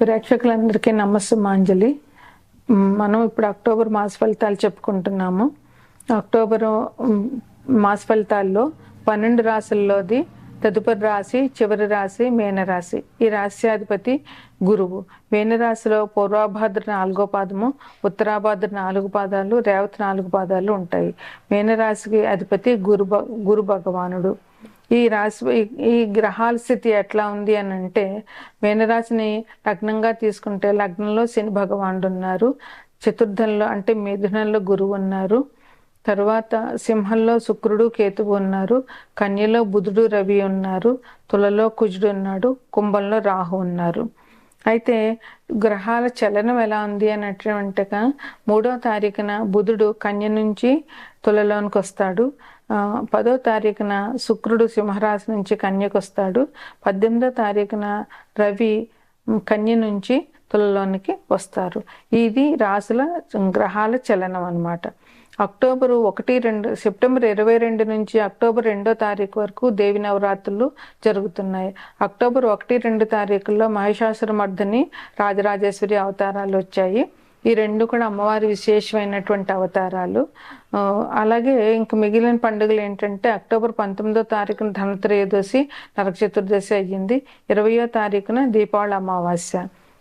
ప్రేక్షకులందరికీ నమస్సుమాంజలి. మనం ఇప్పుడు అక్టోబర్ మాస ఫలితాలు చెప్పుకుంటున్నాము. అక్టోబర్ మాస ఫలితాల్లో పన్నెండు రాసుల్లోది తదుపరి రాశి చివరి రాశి మేనరాశి ఈ రాశ్యాధిపతి గురువు. మేనరాశిలో పూర్వాభాద్ర నాలుగో పాదము ఉత్తరాభాద్ర నాలుగు పాదాలు రేవతి నాలుగు పాదాలు ఉంటాయి. మేనరాశికి అధిపతి గురు గురు భగవానుడు. ఈ రాశి ఈ- గ్రహాల స్థితి ఎట్లా ఉంది అని అంటే మీనరాశిని లగ్నంగా తీసుకుంటే లగ్నంలో శని భగవానుడు ఉన్నారు చతుర్థంలో అంటే మిథునంలో గురువు ఉన్నారు. తర్వాత సింహంలో శుక్రుడు కేతువు ఉన్నారు. కన్యలో బుధుడు రవి ఉన్నారు. తులలో కుజుడు ఉన్నాడు. కుంభంలో రాహు ఉన్నారు. అయితే గ్రహాల చలనం ఎలా ఉంది అన్నటువంటిగా మూడో తారీఖున బుధుడు కన్య నుంచి తులలోనికి వస్తాడు. పదో తారీఖున శుక్రుడు సింహరాశి నుంచి కన్యకు వస్తాడు. పద్దెనిమిదో తారీఖున రవి కన్య నుంచి తులలోనికి వస్తారు. ఇది రాసుల గ్రహాల చలనం అనమాట అక్టోబర్ ఒకటి రెండు సెప్టెంబర్ ఇరవై రెండు నుంచి అక్టోబర్ రెండో తారీఖు వరకు దేవి నవరాత్రులు జరుగుతున్నాయి. అక్టోబర్ ఒకటి రెండు తారీఖుల్లో మహిషాసురమర్దని రాజరాజేశ్వరి అవతారాలు వచ్చాయి. ఈ రెండు కూడా అమ్మవారి విశేషమైనటువంటి అవతారాలు. అలాగే ఇంక మిగిలిన పండుగలు ఏంటంటే అక్టోబర్ పంతొమ్మిదో తారీఖున ధనత్రయోదశి నరక చతుర్దశి అయ్యింది. ఇరవయో తారీఖున దీపావళి అమావాస్య.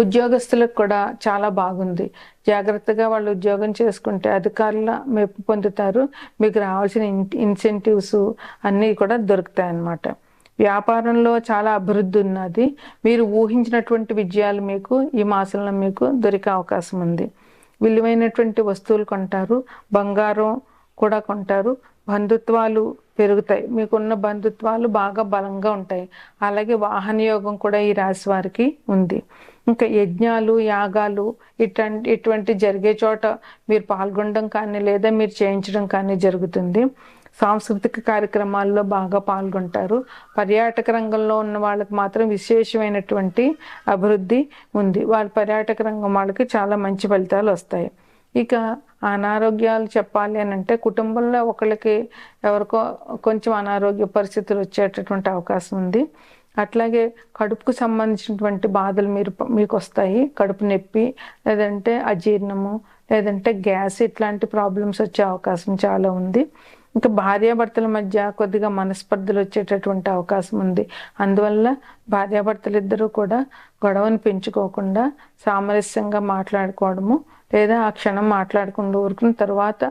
ఉద్యోగస్తులకు కూడా చాలా బాగుంది. జాగ్రత్తగా వాళ్ళు ఉద్యోగం చేసుకుంటే అధికారుల మెప్పు పొందుతారు. మీకు రావాల్సిన ఇన్సెంటివ్స్ అన్నీ కూడా దొరుకుతాయి అన్నమాట వ్యాపారంలో చాలా అభివృద్ధి ఉన్నది. మీరు ఊహించినటువంటి విజయాలు మీకు ఈ మాసంలో మీకు దొరికే అవకాశం ఉంది. విలువైనటువంటి వస్తువులు కొంటారు. బంగారం కూడా కొంటారు. బంధుత్వాలు పెరుగుతాయి. మీకున్న బంధుత్వాలు బాగా బలంగా ఉంటాయి. అలాగే వాహన యోగం కూడా ఈ రాశి వారికి ఉంది. ఇంకా యజ్ఞాలు యాగాలు ఇట్లాంటి ఇటువంటి జరిగే చోట మీరు పాల్గొనడం కానీ లేదా మీరు చేయించడం కానీ జరుగుతుంది. సాంస్కృతిక కార్యక్రమాల్లో బాగా పాల్గొంటారు. పర్యాటక రంగంలో ఉన్న వాళ్ళకి మాత్రం విశేషమైనటువంటి అభివృద్ధి ఉంది. వాళ్ళ పర్యాటక రంగం వాళ్ళకి చాలా మంచి ఫలితాలు వస్తాయి. ఇక అనారోగ్యాలు చెప్పాలి అని అంటే కుటుంబంలో ఒకళ్ళకి ఎవరికో కొంచెం అనారోగ్య పరిస్థితులు వచ్చేటటువంటి అవకాశం ఉంది. అట్లాగే కడుపుకు సంబంధించినటువంటి బాధలు మీరు మీకు వస్తాయి కడుపు నొప్పి లేదంటే అజీర్ణము లేదంటే గ్యాస్ ఇట్లాంటి ప్రాబ్లమ్స్ వచ్చే అవకాశం చాలా ఉంది. ఇంకా భార్యాభర్తల మధ్య కొద్దిగా మనస్పర్ధలు వచ్చేటటువంటి అవకాశం ఉంది. అందువల్ల భార్యాభర్తలు ఇద్దరూ కూడా గొడవను పెంచుకోకుండా సామరస్యంగా మాట్లాడుకోవడము లేదా ఆ క్షణం మాట్లాడకుండా ఊరుకున్న తర్వాత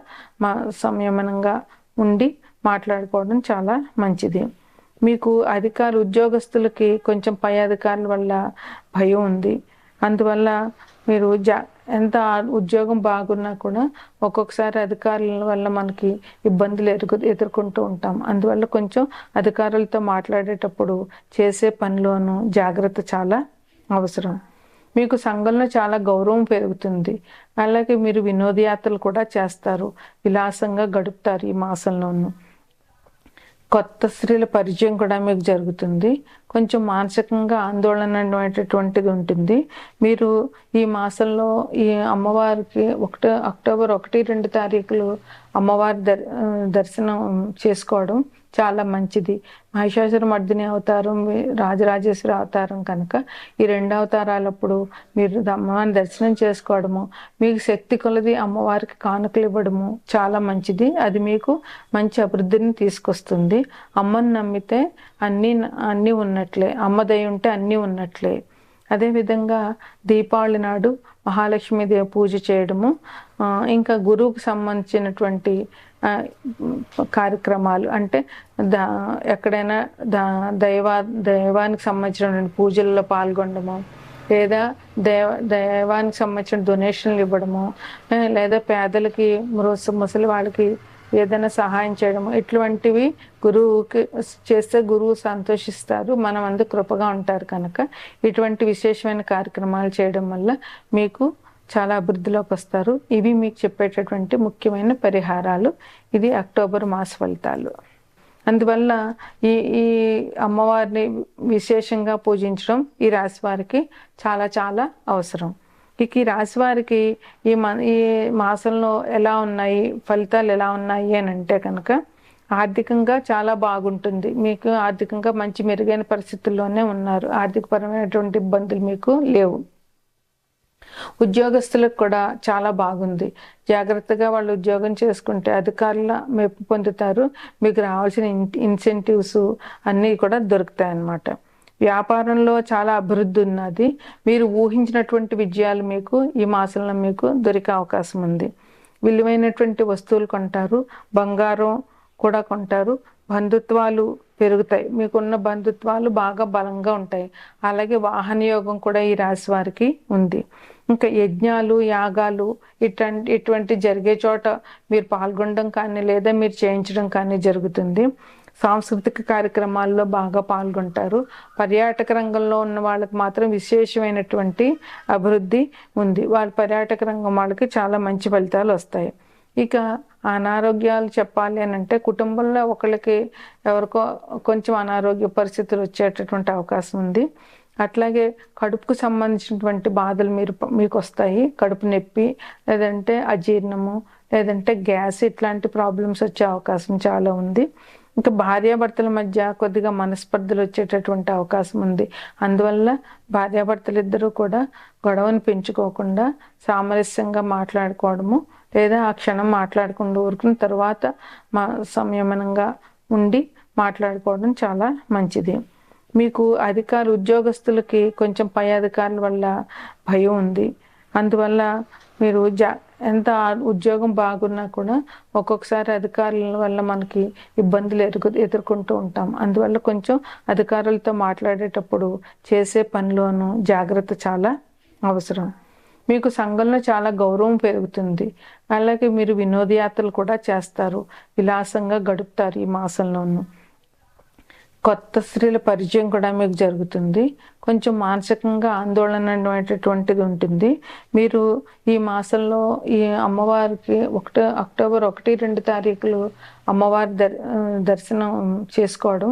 మా సంయమనంగా ఉండి మాట్లాడుకోవడం చాలా మంచిది. మీకు అధికారులు ఉద్యోగస్తులకి కొంచెం పై అధికారుల వల్ల భయం ఉంది. అందువల్ల మీరు జా ఎంత ఉద్యోగం బాగున్నా కూడా ఒక్కొక్కసారి అధికారుల వల్ల మనకి ఇబ్బందులు ఎదుర్కొ ఎదుర్కొంటూ ఉంటాం. అందువల్ల కొంచెం అధికారులతో మాట్లాడేటప్పుడు చేసే పనిలోనూ జాగ్రత్త చాలా అవసరం. మీకు సంఘంలో చాలా గౌరవం పెరుగుతుంది. అలాగే మీరు వినోదయాత్రలు కూడా చేస్తారు. విలాసంగా గడుపుతారు ఈ మాసంలోనూ. కొత్త స్త్రీల పరిచయం కూడా మీకు జరుగుతుంది. కొంచెం మానసికంగా ఆందోళన అనేటటువంటిది ఉంటుంది. మీరు ఈ మాసంలో ఈ అమ్మవారికి ఒకటి అక్టోబర్ ఒకటి రెండు తారీఖులు అమ్మవారి దర్ దర్శనం చేసుకోవడం చాలా మంచిది. మహిషాసుర మర్దిని అవతారం రాజరాజేశ్వరి అవతారం కనుక ఈ రెండు అవతారాలప్పుడు మీరు అమ్మవారిని దర్శనం చేసుకోవడము మీకు శక్తి కొలది అమ్మవారికి కానుకలు ఇవ్వడము చాలా మంచిది. అది మీకు మంచి అభివృద్ధిని తీసుకొస్తుంది. అమ్మని నమ్మితే అన్నీ అన్నీ ఉన్నట్లే అమ్మ ఉంటే అన్నీ ఉన్నట్లే. అదేవిధంగా దీపావళి నాడు మహాలక్ష్మీదేవి పూజ చేయడము ఇంకా గురువుకు సంబంధించినటువంటి కార్యక్రమాలు అంటే దా ఎక్కడైనా దా దైవా దైవానికి సంబంధించినటువంటి పూజల్లో పాల్గొనడము లేదా దైవ దైవానికి సంబంధించిన డొనేషన్లు ఇవ్వడము లేదా పేదలకి ముసలి వాళ్ళకి ఏదైనా సహాయం చేయడము. ఇటువంటివి గురువుకి చేస్తే గురువు సంతోషిస్తారు. మనం అందరూ కృపగా ఉంటారు కనుక. ఇటువంటి విశేషమైన కార్యక్రమాలు చేయడం వల్ల మీకు చాలా అభివృద్ధిలోకి వస్తారు. ఇవి మీకు చెప్పేటటువంటి ముఖ్యమైన పరిహారాలు. ఇది అక్టోబర్ మాస ఫలితాలు. అందువల్ల ఈ ఈ అమ్మవారిని విశేషంగా పూజించడం ఈ రాశి వారికి చాలా చాలా అవసరం. ఇక ఈ రాశి వారికి ఈ మ ఈ మాసంలో ఎలా ఉన్నాయి? ఫలితాలు ఎలా ఉన్నాయి అని అంటే కనుక ఆర్థికంగా చాలా బాగుంటుంది. మీకు ఆర్థికంగా మంచి మెరుగైన పరిస్థితుల్లోనే ఉన్నారు. ఆర్థికపరమైనటువంటి ఇబ్బందులు మీకు లేవు. ఉద్యోగస్తులకు కూడా చాలా బాగుంది. జాగ్రత్తగా వాళ్ళు ఉద్యోగం చేసుకుంటే అధికారుల మెప్పు పొందుతారు. మీకు రావాల్సిన ఇన్సెంటివ్స్ అన్నీ కూడా దొరుకుతాయి అన్నమాట వ్యాపారంలో చాలా అభివృద్ధి ఉన్నది. మీరు ఊహించినటువంటి విజయాలు మీకు ఈ మాసంలో మీకు దొరికే అవకాశం ఉంది. విలువైనటువంటి వస్తువులు కొంటారు బంగారం కూడా కొంటారు. బంధుత్వాలు పెరుగుతాయి. మీకున్న బంధుత్వాలు బాగా బలంగా ఉంటాయి. అలాగే వాహన యోగం కూడా ఈ రాశి వారికి ఉంది. ఇంకా యజ్ఞాలు యాగాలు ఇటువంటి ఇటువంటి జరిగే చోట మీరు పాల్గొనడం కానీ లేదా మీరు చేయించడం కానీ జరుగుతుంది. సాంస్కృతిక కార్యక్రమాల్లో బాగా పాల్గొంటారు. పర్యాటక రంగంలో ఉన్న వాళ్ళకి మాత్రం విశేషమైనటువంటి అభివృద్ధి ఉంది. వాళ్ళ పర్యాటక రంగం వాళ్ళకి చాలా మంచి ఫలితాలు వస్తాయి. ఇక అనారోగ్యాలు చెప్పాలి అని అంటే కుటుంబంలో ఒకళ్ళకి ఎవరికో కొంచెం అనారోగ్య పరిస్థితులు వచ్చేటటువంటి అవకాశం ఉంది. అట్లాగే కడుపుకు సంబంధించినటువంటి బాధలు మీరు మీకు వస్తాయి. కడుపు నొప్పి లేదంటే అజీర్ణము లేదంటే గ్యాస్ ఇట్లాంటి ప్రాబ్లమ్స్ వచ్చే అవకాశం చాలా ఉంది. ఇంకా భార్యాభర్తల మధ్య కొద్దిగా మనస్పర్ధలు వచ్చేటటువంటి అవకాశం ఉంది. అందువల్ల భార్యాభర్తలు ఇద్దరూ కూడా గొడవను పెంచుకోకుండా సామరస్యంగా మాట్లాడుకోవడము లేదా ఆ క్షణం మాట్లాడకుండా ఊరుకున్న తర్వాత మా సంయమనంగా ఉండి మాట్లాడుకోవడం చాలా మంచిది. మీకు అధికారు ఉద్యోగస్తులకి కొంచెం పై అధికారుల వల్ల భయం ఉంది. అందువల్ల మీరు జా ఎంత ఉద్యోగం బాగున్నా కూడా ఒక్కొక్కసారి అధికారుల వల్ల మనకి ఇబ్బందులు ఎదుర్కొ ఎదుర్కొంటూ ఉంటాం. అందువల్ల కొంచెం అధికారులతో మాట్లాడేటప్పుడు చేసే పనిలోనూ జాగ్రత్త చాలా అవసరం. మీకు సంఘంలో చాలా గౌరవం పెరుగుతుంది. అలాగే మీరు వినోదయాత్రలు కూడా చేస్తారు. విలాసంగా గడుపుతారు ఈ మాసంలోనూ. కొత్త స్త్రీల పరిచయం కూడా మీకు జరుగుతుంది. కొంచెం మానసికంగా ఆందోళన అనేటటువంటిది ఉంటుంది. మీరు ఈ మాసంలో ఈ అమ్మవారికి ఒకటి అక్టోబర్ ఒకటి రెండు తారీఖులు అమ్మవారి దర్ దర్శనం చేసుకోవడం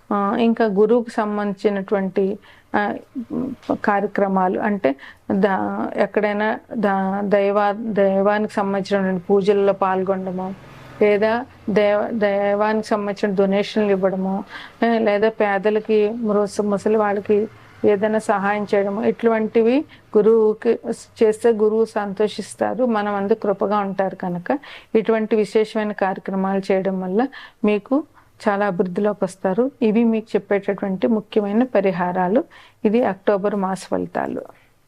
ఇంకా గురువుకు సంబంధించినటువంటి కార్యక్రమాలు అంటే దా ఎక్కడైనా దా దైవా దైవానికి సంబంధించినటువంటి పూజల్లో పాల్గొనడము లేదా దేవ దైవానికి సంబంధించిన డొనేషన్లు ఇవ్వడము లేదా పేదలకి ముసలి వాళ్ళకి ఏదైనా సహాయం చేయడం ఇటువంటివి గురువుకి చేస్తే గురువు సంతోషిస్తారు మనం అందరు కృపగా ఉంటారు కనుక. ఇటువంటి విశేషమైన కార్యక్రమాలు చేయడం వల్ల మీకు చాలా అభివృద్ధిలోకి వస్తారు. ఇవి మీకు చెప్పేటటువంటి ముఖ్యమైన పరిహారాలు. ఇది అక్టోబర్ మాస ఫలితాలు.